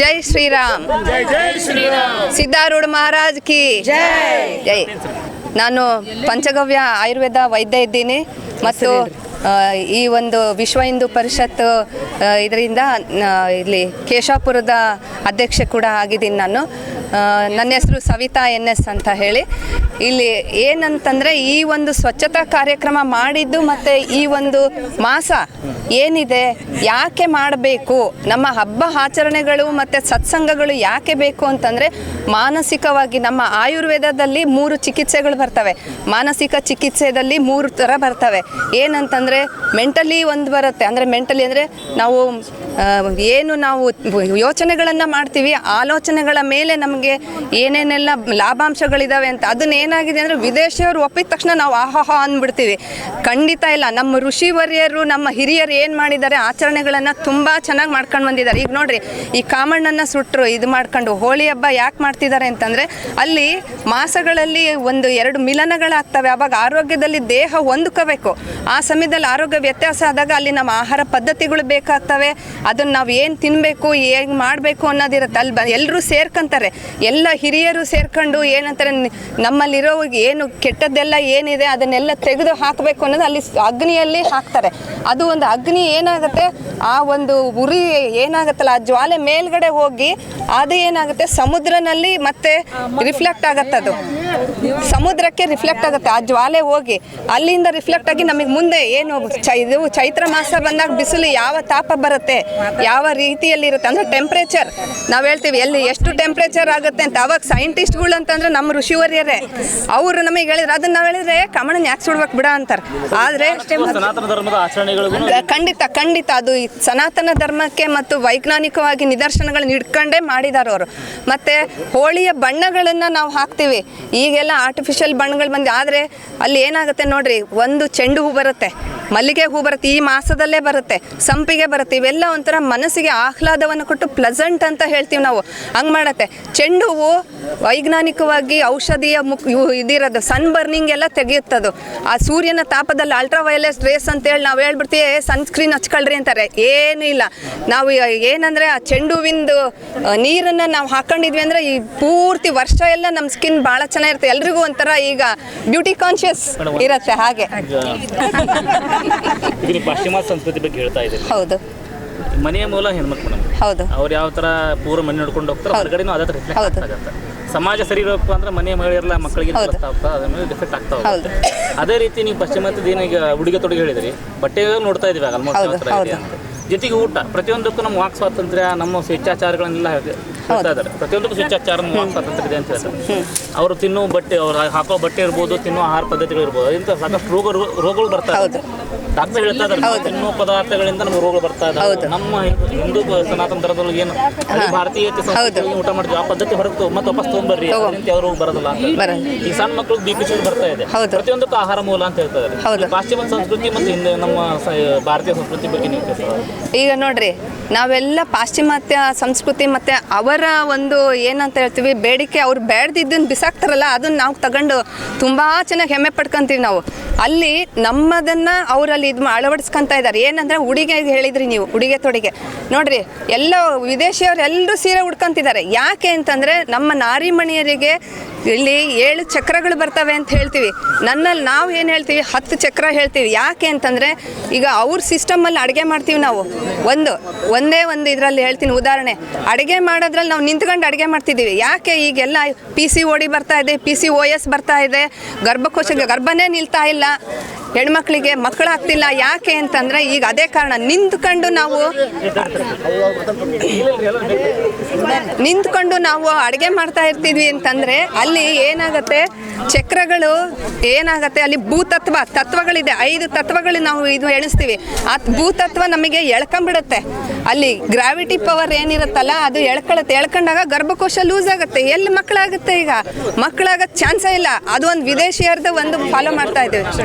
ಜೈ ಶ್ರೀರಾಮ್. ಸಿದ್ಧಾರೂಢ ಮಹಾರಾಜ್ ಕಿ ಜೈ. ನಾನು ಪಂಚಗವ್ಯ ಆಯುರ್ವೇದ ವೈದ್ಯ ಇದ್ದೀನಿ ಮತ್ತು ಈ ಒಂದು ವಿಶ್ವ ಹಿಂದೂ ಪರಿಷತ್ ಇದರಿಂದ ಇಲ್ಲಿ ಕೇಶಾಪುರದ ಅಧ್ಯಕ್ಷೆ ಕೂಡ ಆಗಿದ್ದೀನಿ ನಾನು. ನನ್ನ ಹೆಸರು ಸವಿತಾ ಎನ್ ಎಸ್ ಅಂತ ಹೇಳಿ. ಇಲ್ಲಿ ಏನಂತಂದರೆ ಈ ಒಂದು ಸ್ವಚ್ಛತಾ ಕಾರ್ಯಕ್ರಮ ಮಾಡಿದ್ದು ಮತ್ತು ಈ ಒಂದು ಮಾಸ ಏನಿದೆ, ಯಾಕೆ ಮಾಡಬೇಕು, ನಮ್ಮ ಹಬ್ಬ ಆಚರಣೆಗಳು ಮತ್ತು ಸತ್ಸಂಗಗಳು ಯಾಕೆ ಬೇಕು ಅಂತಂದರೆ ಮಾನಸಿಕವಾಗಿ ನಮ್ಮ ಆಯುರ್ವೇದದಲ್ಲಿ ಮೂರು ಚಿಕಿತ್ಸೆಗಳು ಬರ್ತವೆ. ಮಾನಸಿಕ ಚಿಕಿತ್ಸೆಯಲ್ಲಿ ಮೂರು ಥರ ಬರ್ತವೆ. ಏನಂತಂದರೆ ಮೆಂಟಲಿ ಒಂದು ಬರುತ್ತೆ. ಅಂದರೆ ಮೆಂಟಲಿ ಅಂದರೆ ನಾವು ಏನು ನಾವು ಯೋಚನೆಗಳನ್ನು ಮಾಡ್ತೀವಿ, ಆಲೋಚನೆಗಳ ಮೇಲೆ ನಮಗೆ ಏನೇನೆಲ್ಲ ಲಾಭಾಂಶಗಳಿದ್ದಾವೆ ಅಂತ ಅದನ್ನ ಏನಾಗಿದೆ ಅಂದರೆ ವಿದೇಶಿಯವರು ಒಪ್ಪಿದ ತಕ್ಷಣ ನಾವು ಆಹಾಹಾ ಅಂದ್ಬಿಡ್ತೀವಿ. ಖಂಡಿತ ಇಲ್ಲ, ನಮ್ಮ ಋಷಿವರ್ಯರು ನಮ್ಮ ಹಿರಿಯರು ಏನು ಮಾಡಿದ್ದಾರೆ, ಆಚರಣೆಗಳನ್ನು ತುಂಬ ಚೆನ್ನಾಗಿ ಮಾಡ್ಕೊಂಡು ಬಂದಿದ್ದಾರೆ. ಈಗ ನೋಡ್ರಿ, ಈ ಕಾಮಣ್ಣನ್ನು ಸುಟ್ಟರು ಇದು ಮಾಡ್ಕೊಂಡು ಹೋಳಿ ಹಬ್ಬ ಯಾಕೆ ಮಾಡ್ತಿದ್ದಾರೆ ಅಂತಂದರೆ ಅಲ್ಲಿ ಮಾಸಗಳಲ್ಲಿ ಒಂದು ಎರಡು ಮಿಲನಗಳಾಗ್ತವೆ. ಆವಾಗ ಆರೋಗ್ಯದಲ್ಲಿ ದೇಹ ಹೊಂದ್ಕೋಬೇಕು. ಆ ಸಮಯದಲ್ಲಿ ಆರೋಗ್ಯ ವ್ಯತ್ಯಾಸ ಆದಾಗ ಅಲ್ಲಿ ನಮ್ಮ ಆಹಾರ ಪದ್ಧತಿಗಳು ಬೇಕಾಗ್ತವೆ. ಅದನ್ನು ನಾವು ಏನು ತಿನ್ನಬೇಕು ಹೇಗೆ ಮಾಡಬೇಕು ಅನ್ನೋದಿರುತ್ತೆ. ಅಲ್ಲಿ ಎಲ್ಲರೂ ಸೇರ್ಕೊಂತಾರೆ. ಎಲ್ಲ ಹಿರಿಯರು ಸೇರ್ಕೊಂಡು ಏನಂತಾರೆ ನಮ್ಮಲ್ಲಿರೋ ಏನು ಕೆಟ್ಟದ್ದೆಲ್ಲ ಏನಿದೆ ಅದನ್ನೆಲ್ಲ ತೆಗೆದು ಹಾಕಬೇಕು ಅನ್ನೋದು ಅಲ್ಲಿ ಅಗ್ನಿಯಲ್ಲಿ ಹಾಕ್ತಾರೆ. ಅದು ಒಂದು ಅಗ್ನಿ ಏನಾಗುತ್ತೆ, ಆ ಒಂದು ಉರಿ ಏನಾಗುತ್ತಲ್ಲ, ಆ ಜ್ವಾಲೆ ಮೇಲ್ಗಡೆ ಹೋಗಿ ಅದು ಏನಾಗುತ್ತೆ, ಸಮುದ್ರನಲ್ಲಿ ಮತ್ತೆ ರಿಫ್ಲೆಕ್ಟ್ ಆಗುತ್ತೆ ಅದು. ಸಮುದ್ರಕ್ಕೆ ರಿಫ್ಲೆಕ್ಟ್ ಆಗುತ್ತೆ, ಆ ಜ್ವಾಲೆ ಹೋಗಿ. ಅಲ್ಲಿಂದ ರಿಫ್ಲೆಕ್ಟ್ ಆಗಿ ನಮಗೆ ಮುಂದೆ ಏನು ಇದು ಚೈತ್ರ ಮಾಸ ಬಂದಾಗ ಬಿಸಿಲು ಯಾವ ತಾಪ ಬರುತ್ತೆ, ಯಾವ ರೀತಿಯಲ್ಲಿ ಇರುತ್ತೆ. ಅಂದ್ರೆ ಟೆಂಪ್ರೇಚರ್ ನಾವು ಹೇಳ್ತೀವಿ, ಎಲ್ಲಿ ಎಷ್ಟು ಟೆಂಪ್ರೇಚರ್ ಆಗುತ್ತೆ ಅಂತ. ಅವಾಗ ಸೈಂಟಿಸ್ಟ್ಗಳು ಅಂತಂದ್ರೆ ನಮ್ಮ ಋಷಿವರ್ಯರೇ. ಅವರು ನಮಗೆ ಹೇಳಿದ್ರು ಅದನ್ನ ನಾವು ಹೇಳಿದ್ರೆ ಕಮಣನ್ ಯಾಕೆ ಸುಡ್ಬೇಕು ಬಿಡ ಅಂತಾರೆ. ಆದರೆ ಖಂಡಿತ ಖಂಡಿತ ಅದು ಸನಾತನ ಧರ್ಮಕ್ಕೆ ಮತ್ತು ವೈಜ್ಞಾನಿಕವಾಗಿ ನಿದರ್ಶನಗಳನ್ನ ಇಟ್ಕೊಂಡೇ ಮಾಡಿದಾರ ಅವರು. ಮತ್ತೆ ಹೋಳಿಯ ಬಣ್ಣಗಳನ್ನು ನಾವು ಹಾಕ್ತೀವಿ. ಈಗೆಲ್ಲ ಆರ್ಟಿಫಿಷಿಯಲ್ ಬಣ್ಣಗಳು ಬಂದು ಆದರೆ ಅಲ್ಲಿ ಏನಾಗುತ್ತೆ ನೋಡ್ರಿ ಒಂದು ಚೆಂಡು ಹೂ ಬರುತ್ತೆ. ಮಲ್ಲಿಗೆ ಹೂ ಬರುತ್ತೆ ಈ ಮಾಸದಲ್ಲೇ ಬರುತ್ತೆ ಸಂಪಿಗೆ ಬರುತ್ತೆ ಇವೆಲ್ಲ ಒಂಥರ ಮನಸ್ಸಿಗೆ ಆಹ್ಲಾದವನ್ನು ಕೊಟ್ಟು ಪ್ಲಸೆಂಟ್ ಅಂತ ಹೇಳ್ತೀವಿ ನಾವು. ಹಂಗೆ ಮಾಡತ್ತೆ. ಚೆಂಡು ಹೂವು ವೈಜ್ಞಾನಿಕವಾಗಿ ಔಷಧಿಯ ಮುಕ್ ಇದಿರೋದು ಸನ್ ಬರ್ನಿಂಗ್ ಎಲ್ಲ ತೆಗೆಯುತ್ತದು. ಆ ಸೂರ್ಯನ ತಾಪದಲ್ಲಿ ಅಲ್ಟ್ರಾ ವೈಲೆಸ್ ರೇಸ್ ಅಂತೇಳಿ ನಾವು ಹೇಳ್ಬಿಡ್ತೀವಿ ಸನ್ಸ್ಕ್ರೀನ್ ಹಚ್ಕೊಳ್ರಿ ಅಂತಾರೆ. ಏನೂ ಇಲ್ಲ. ನಾವು ಏನಂದರೆ ಏನಂದ್ರೆ ಆ ಚೆಂಡು ಹೂವಿಂದು ನೀರನ್ನು ನಾವು ಹಾಕೊಂಡಿದ್ವಿ ಅಂದರೆ ಈ ಪೂರ್ತಿ ವರ್ಷ ಎಲ್ಲ ನಮ್ಮ ಸ್ಕಿನ್ ಭಾಳ ಚೆನ್ನಾಗಿರುತ್ತೆ. ಎಲ್ರಿಗೂ ಒಂಥರ ಈಗ ಬ್ಯೂಟಿ ಕಾನ್ಷಿಯಸ್ ಇರುತ್ತೆ ಹಾಗೆ. ಈಗ ನೀವು ಪಾಶ್ಚಿಮಾತ್ಯ ಸಂಸ್ಕೃತಿ ಬಗ್ಗೆ ಹೇಳ್ತಾ ಇದ್ದೀರಿ. ಹೌದು. ಮನೆಯ ಮೂಲ ಹೆಣ್ಮಕ್ಳು ಮೇಡಮ್ ಹೌದು. ಅವ್ರು ಯಾವ ತರ ಪೂರ್ವ ಮನೆ ನೋಡ್ಕೊಂಡು ಹೋಗ್ತಾರೆ. ಹೊರಗಡೆನೂ ಅದೇ ರಿಫ್ಲೆಕ್ಟ್ ಹೌದು. ಆಗುತ್ತೆ ಸಮಾಜ ಸರಿ ಇರಬೇಕು ಅಂದ್ರೆ ಮನೆ ಮಹಿಳೆಯರೆಲ್ಲ ಮಕ್ಕಳಿಗೆ. ಬರ್ತಾ ಹೋಗ್ತಾ ಅದ್ರ ಮೇಲೆ ಡಿಫೆಕ್ಟ್ ಆಗ್ತಾ ಹೋಗುತ್ತೆ. ಅದೇ ರೀತಿ ನೀವು ಪಾಶ್ಚಿಮಾತ್ಯದ ಏನೀಗ ಉಡುಗೆ ತೊಡುಗೆ ಹೇಳಿದ್ರಿ. ಬಟ್ಟೆ ನೋಡ್ತಾ ಇದೀವಿ ಆಲ್ಮೋಸ್ಟ್ ಯಾವ ಥರ ಇದೆ. ಅಂತ. ಜೊತೆಗೆ ಊಟ. ಪ್ರತಿಯೊಂದಕ್ಕೂ ನಮ್ಮ ವಾಕ್ ಸ್ವಾತಂತ್ರ್ಯ ನಮ್ಮ ಸ್ವೇಚ್ಛಾಚಾರಗಳನ್ನೆಲ್ಲ ಹೇಳ್ತಾ ಇದ್ದಾರೆ. ಪ್ರತಿಯೊಂದಕ್ಕೂ ಸ್ವೇಚ್ಛಾಚಾರ ನಮ್ಮ ವಾಕ್ ಸ್ವಾತಂತ್ರ್ಯ ಇದೆ ಅಂತ ಹೇಳ್ತಾರೆ. ಅವರು ತಿನ್ನೋ ಬಟ್ಟೆ ಅವ್ರು ಹಾಕೋ ಬಟ್ಟೆ ಇರ್ಬೋದು ತಿನ್ನೋ ಆಹಾರ ಪದ್ಧತಿಗಳು ಇರ್ಬೋದು ಇಂಥ ಸಾಕಷ್ಟು ರೋಗ ರೋಗಗಳು ಬರ್ತಾ ಹೌದು. ಡಾಕ್ಟರ್ ಹೇಳ್ತಾ ಇದ್ದಾರೆ. ಪದಾರ್ಥಗಳಿಂದ ನಮ್ಗೆ ರೋಗಗಳು ಬರ್ತಾ. ಇದ್ದಾವೆ ನಮ್ಮ ಹಿಂದೂ ಸನಾತನ ಧರ್ಮದಲ್ಲಿ ಏನು ಭಾರತೀಯತೆ ಸಂಸ್ಕೃತಿಯಲ್ಲಿ ಊಟ ಮಾಡಿದ್ವಿ. ಆ ಪದ್ಧತಿ ಹೊರತು ಮತ್ತೆ ವಾಪಸ್ ತೊಗೊಂಡ್ಬರ್ರಿ. ಅದರಿಂದ ಯಾವ ರೋಗ ಬರೋದಿಲ್ಲ ಈ ಸಣ್ಣ ಮಕ್ಕಳು ಬಿ ಪಿ ಬರ್ತಾ ಇದೆ. ಪ್ರತಿಯೊಂದಕ್ಕೂ ಆಹಾರ ಮೂಲ ಅಂತ ಹೇಳ್ತಾ ಇದ್ದಾರೆ. ಪಾಶ್ಚಿಮಾತ್ಯ ಸಂಸ್ಕೃತಿ ಮತ್ತು ಹಿಂದೆ ನಮ್ಮ ಭಾರತೀಯ ಸಂಸ್ಕೃತಿ ಬಗ್ಗೆ ನೀವು ಈಗ ನೋಡ್ರಿ ನಾವೆಲ್ಲ ಪಾಶ್ಚಿಮಾತ್ಯ ಸಂಸ್ಕೃತಿ ಮತ್ತೆ ಅವರ ಒಂದು ಏನಂತ ಹೇಳ್ತೀವಿ ಬೇಡಿಕೆ ಅವ್ರು ಬೇಡ್ದಿದ್ದನ್ನು ಬಿಸಾಕ್ತಾರಲ್ಲ ಅದನ್ನ ನಾವು ತಗೊಂಡು ತುಂಬ ಚೆನ್ನಾಗಿ ಹೆಮ್ಮೆ ಪಡ್ಕೊಂತೀವಿ ನಾವು. ಅಲ್ಲಿ ನಮ್ಮದನ್ನು ಅವರಲ್ಲಿ ಇದು ಅಳವಡಿಸ್ಕೊಂತ ಇದ್ದಾರೆ ಏನಂದ್ರೆ ಉಡುಗೆ ಹೇಳಿದ್ರಿ ನೀವು ಉಡುಗೆ ತೊಡುಗೆ. ನೋಡ್ರಿ, ಎಲ್ಲ ವಿದೇಶಿಯವರು ಎಲ್ಲರೂ ಸೀರೆ ಉಡ್ಕೊಂತಿದ್ದಾರೆ. ಯಾಕೆ ಅಂತಂದರೆ ನಮ್ಮ ನಾರಿಮಣಿಯರಿಗೆ ಇಲ್ಲಿ ಏಳು ಚಕ್ರಗಳು ಬರ್ತವೆ ಅಂತ ಹೇಳ್ತೀವಿ. ನನ್ನಲ್ಲಿ ನಾವು ಏನು ಹೇಳ್ತೀವಿ? ಹತ್ತು ಚಕ್ರ ಹೇಳ್ತೀವಿ. ಯಾಕೆ ಅಂತಂದರೆ, ಈಗ ಅವ್ರ ಸಿಸ್ಟಮಲ್ಲಿ ಅಡುಗೆ ಮಾಡ್ತೀವಿ ನಾವು. ಒಂದು, ಒಂದೇ ಒಂದು ಇದರಲ್ಲಿ ಹೇಳ್ತೀನಿ ಉದಾಹರಣೆ. ಅಡುಗೆ ಮಾಡೋದ್ರಲ್ಲಿ ನಾವು ನಿಂತ್ಕೊಂಡು ಅಡುಗೆ ಮಾಡ್ತಿದ್ದೀವಿ. ಯಾಕೆ ಈಗೆಲ್ಲ ಪಿ ಸಿ ಓಡಿ ಬರ್ತಾ ಇದೆ ಪಿ ಸಿ ಓ ಎಸ್ ಬರ್ತಾ ಇದೆ. ಗರ್ಭಕೋಶ, ಗರ್ಭನೇ ನಿಲ್ತಾ ಇಲ್ಲ. ಹೆಣ್ಮಕ್ಳಿಗೆ ಮಕ್ಕಳಾಗ್ತಿಲ್ಲ ಯಾಕೆ ಅಂತಂದರೆ ಈಗ ಅದೇ ಕಾರಣ ನಿಂತ್ಕೊಂಡು ನಾವು ನಿಂತ್ಕೊಂಡು ನಾವು ಅಡುಗೆ ಮಾಡ್ತಾ ಇರ್ತಿದ್ವಿ ಅಂತಂದರೆ ಅಲ್ಲಿ ಏನಾಗುತ್ತೆ? ಚಕ್ರಗಳು ಏನಾಗುತ್ತೆ? ಅಲ್ಲಿ ಭೂತತ್ವ ತತ್ವಗಳಿದೆ. ಐದು ತತ್ವಗಳು ನಾವು ಇದು ಎಣಿಸ್ತೀವಿ. ಆ ಭೂತತ್ವ ನಮಗೆ ಎಳ್ಕೊಂಬಿಡುತ್ತೆ. ಅಲ್ಲಿ ಗ್ರಾವಿಟಿ ಪವರ್ ಏನಿರುತ್ತಲ್ಲ, ಅದು ಎಳ್ಕೊಳತ್ತೆ. ಎಳ್ಕೊಂಡಾಗ ಗರ್ಭಕೋಶ ಲೂಸ್ ಆಗುತ್ತೆ. ಎಲ್ಲಿ ಮಕ್ಕಳಾಗುತ್ತೆ ಈಗ? ಮಕ್ಕಳಾಗ ಚಾನ್ಸೇ ಇಲ್ಲ. ಅದು ಒಂದು ವಿದೇಶಿಯರ್ದು ಒಂದು ಫಾಲೋ ಮಾಡ್ತಾ ಇದ್ದೀವಿ.